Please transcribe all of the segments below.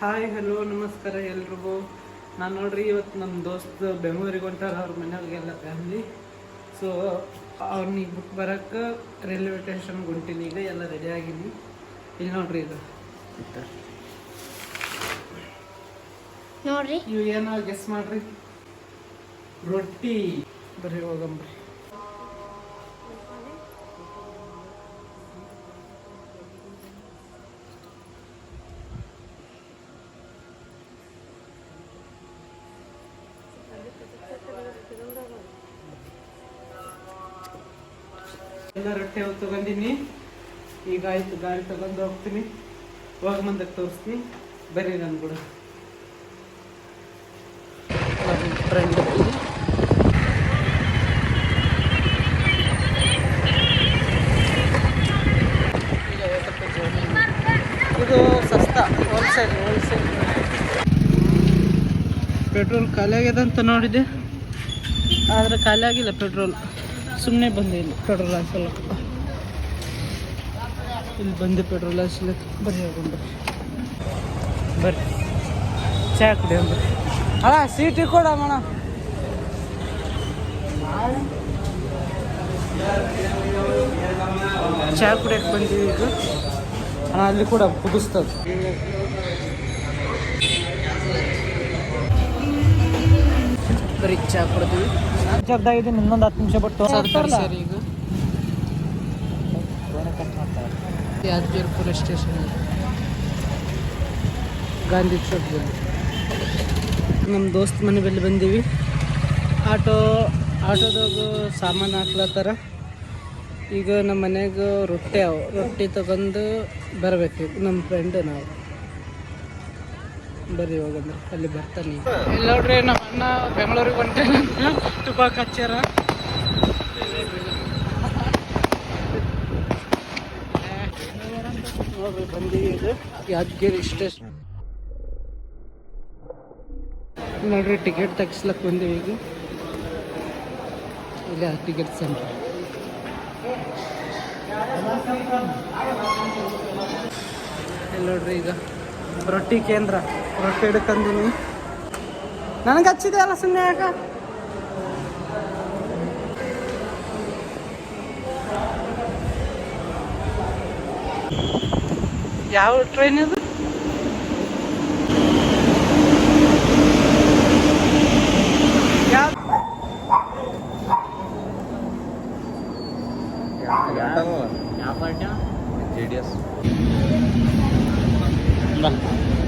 Hi hello ನಮಸ್ಕಾರ ಎಲ್ರಿಗೂ. ನಾನು ನೋಡ್ರಿ ಇವತ್ತು ನಮ್ಮ ದೋಸ್ತ ಬೆಂಗಳೂರಿಗೆ ಹೊಂಟಾರ ಅವ್ರ ಮನೆಯವ್ರಿಗೆಲ್ಲ ಫ್ಯಾಮ್ಲಿ ಸೊ ಅವ್ನಿಗೆ ಬುಕ್ ಬರೋಕ್ಕೆ ರೈಲ್ವೆ ಸ್ಟೇಷನ್ಗೆ ಹೊಂಟೀನಿ ಈಗ ಎಲ್ಲ ರೆಡಿ ಆಗೀನಿ. ಇಲ್ಲಿ ನೋಡ್ರಿ ಇದು. ನೋಡ್ರಿ. ಇವ್ ಏನೋ ಗೆಸ್ ಮಾಡ್ರಿ. ರೊಟ್ಟಿ. ಬರ್ರಿ. ಹೋಗಂಬ್ರಿ ಎಲ್ಲ ರೊಟ್ಟೆ ತಗೊಂಡಿನಿ. ಈಗ ಆಯ್ತು ಗಾಡಿ ತಗೊಂಡು ಹೋಗ್ತೀನಿ. ಹೋಗ ಮುಂದಕ್ಕೆ ತೋರಿಸ್ತೀನಿ. ಬರ್ರಿ ನನ್ನ ಕೂಡ. ಫ್ರೆಂಡ್ ಇದು ಸಸ್ತಾ ಪೆಟ್ರೋಲ್ ಖಾಲಿ ಆಗ್ಯದ ಅಂತ ನೋಡಿದೆ. ಆದ್ರೆ ಖಾಲಿ ಆಗಿಲ್ಲ ಪೆಟ್ರೋಲ್ ಸುಮ್ಮನೆ ಬಂದೆ ಇಲ್ಲಿ. ಪೆಟ್ರೋಲ್ ಹಾಕ್ಸಲ್ಲ ಇಲ್ಲಿ ಬಂದು ಪೆಟ್ರೋಲ್ ಹಾಕ್ಸ್ಲಿಕ್ಕೆ ಬರೀ ಹೋಗೋಣ ಬರ್ರಿ. ಚಾ ಕುಡಿ ಅಂದ್ರೆ ಅಣ್ಣ ಸೀಟಿ ಕೊಡ ಅಣ್ಣ ಚಾ ಕುಡಿಯಕ್ಕೆ ಬಂದೀವಿ ಈಗ. ಅಣ್ಣ ಅಲ್ಲಿ ಕೂಡ ಕುದಿಸ್ತದೆ ಬರೀ ಚಾ ಕುಡ್ತೀವಿ. ಜಗ್ದಾಗಿದ್ದೀನಿ ಇನ್ನೊಂದು ಹತ್ತು ನಿಮಿಷ ಬಿಟ್ಟು ಸರಿ ಸರಿ ಈಗ. ಯಾದಗಿರಿ ಪೊಲೀಸ್ ಸ್ಟೇಷನ್ ಗಾಂಧಿ ಚೌಕ್ ಬಲ್ಲಿ ನಮ್ಮ ದೋಸ್ತ್ ಮನೆ ಬಳಿ ಬಂದೀವಿ. ಆಟೋ ಆಟೋದಾಗ ಸಾಮಾನು ಹಾಕ್ಲತ್ತಾರ ಈಗ ನಮ್ಮ ಮನೆಗೆ ರೊಟ್ಟಿ ಅವು. ರೊಟ್ಟಿ ತಗೊಂಡು ಬರಬೇಕು ನಮ್ಮ ಫ್ರೆಂಡ್ ನಾವು. ಬರ್ರಿ ಹೋಗಂದ್ರೆ ಅಲ್ಲಿ ಬರ್ತಾನೆ. ಇಲ್ಲಿ ನೋಡ್ರಿ ನಮ್ಮ ಅಣ್ಣ ಬೆಂಗಳೂರಿಗೆ ಹೊಂಟೆ ತುಪ್ಪ ಕಚ್ಚಾರ. ನೋಡ್ರಿ ಬಂದಿ ಇದು ಯಾದಗಿರಿ ಸ್ಟೇಷನ್ ನೋಡ್ರಿ ಟಿಕೆಟ್ ತೆಗಿಸ್ಲಕ್ ಬಂದೀವಿ ಈಗ. ಇಲ್ಲ ಟಿಕೆಟ್ ಸೆಂಟರ್ ಇಲ್ಲಿ ನೋಡ್ರಿ ಈಗ. ರೊಟ್ಟಿ ಕೇಂದ್ರ ರೊಟ್ಟಿ ಹಿಡ್ಕಂದಿನಿ ನನಗೆ ಹಚ್ಚಿದೆ ಅಲ್ಲ ಸುಮ್ಮನೆ ಯಾಕ ಯಾವ ಟ್ರೈನ್ ಇದು ಯಾವ ಜೆ ಡಿ ಎಸ್ vâng.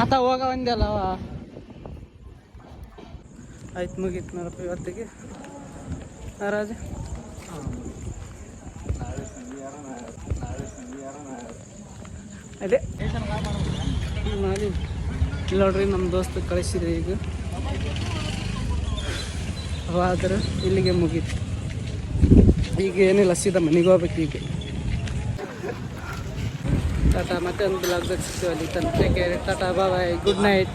ಆತ ಹೋಗ ಒಂದಲ್ಲ. ಆಯ್ತು, ಮುಗೀತು ನೋಡಪ್ಪ ಇವತ್ತಿಗೆ. ರಾಜ? ಅದೇ. ಇಲ್ಲ ನೋಡ್ರಿ ನಮ್ಮ ದೋಸ್ತ ಕಳಿಸಿದ್ರಿ ಈಗ. ಅವಾದ್ರೆ ಇಲ್ಲಿಗೆ ಮುಗೀತು. ಈಗ ಏನಿಲ್ಲ, ಸೀದಾ ಮನೆಗೆ ಹೋಗ್ಬೇಕು ಈಗ. টাটা মাটন ব্লগ দেখছি টাটা বাবাই গুড নাইট